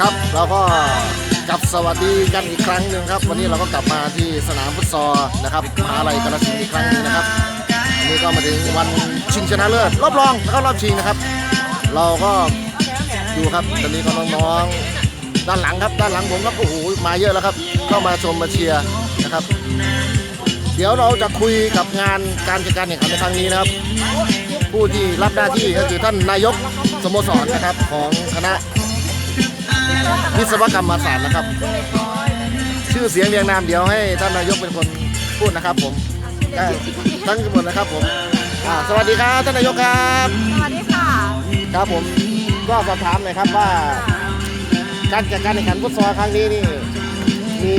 ครับเราก็กลับสวัสดีกันอีกครั้งหนึ่งครับ วันนี้เราก็กลับมาที่สนามฟุตซอลนะครับมหาลัยกาฬสินธุ์อีกครั้งหนึงนะครับวันนี้ก็มาถึงวันชิงชนะเลิศรอบรองแล้วก็รอบชิงนะครับ เราก็ดูครับตอนนี้ก็น้องๆด้านหลังครับด้านหลังผมครับโอ้โหมาเยอะแล้วครับก็มาชมมาเชียร์นะครับ เดี๋ยวเราจะคุยกับงานการจัดการแข่งขันในครั้งนี้นะครับ ผู้ที่รับหน้าที่ก็คือท่านนายกสโมสรนะครับของคณะ วิศวกรรมศาสตร์นะครับ ชื่อเสียงเรียงนามเดี๋ยวให้ท่านนายกเป็นคนพูดนะครับ ผมได้ทั้งหมดนะครับผมอ่าสวัสดีครับท่านนายกครับ สวัสดีค่ะ ครับผมก็สอบถามหน่อยครับว่า การจัดการแข่งขันฟุตซอลครั้งนี้นี่มี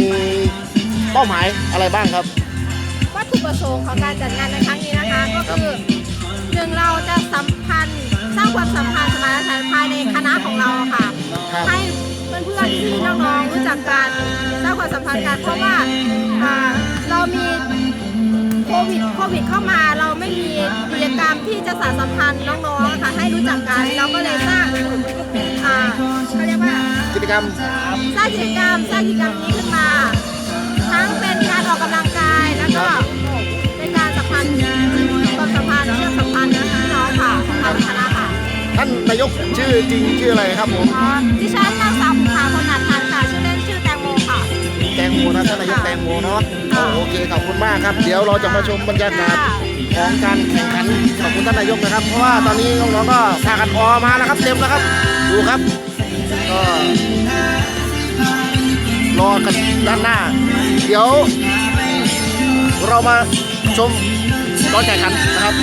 เป้าหมายอะไรบ้างครับ วัตถุประสงค์ของการจัดงานในครั้งนี้นะคะ ก็คือหนึ่งเราจะสัมพันธ์สร้างความสัมพันธ์ นๆพี่ๆน้องๆรู้จักกันสร้างความสัมพันธ์กันเพราะว่าอ่าเรามีโควิดโควิดเข้ามาเราไม่มีกิจกรรมที่จะสานสัมพันธ์น้องๆอะค่ะให้รู้จักกันเราก็เลยสร้างอ่าเขาเรียกว่ากิจกรรมสร้างกิจกรรมสร้างกิจกรรมนี้ขึ้นมาทั้งเป็นการออกกำลังกายแล้วก็เป็นการสัมพันธ์ความสัมพันธ์เชื่อมสัมพันธ์นะพี่น้องค่ะทางคณะค่ะท่านนายกชื่อจริงชื่ออะไรครับผมอ๋อดิฉันนางสาว มนะท่านนายกแตงโมเนาะอ๋อโอเคขอบคุณมากครับ เดี๋ยวเราจะมาชมบรรยากาศของการแข่งขันขอบคุณท่านนายกนะครับ เพราะว่าตอนนี้น้องๆก็พากันออมาแล้วครับเต็มแล้วครับ ดูครับก็รอกันด้านหน้า เดี๋ยว เรามาชมตอนแข่งขันนะครับ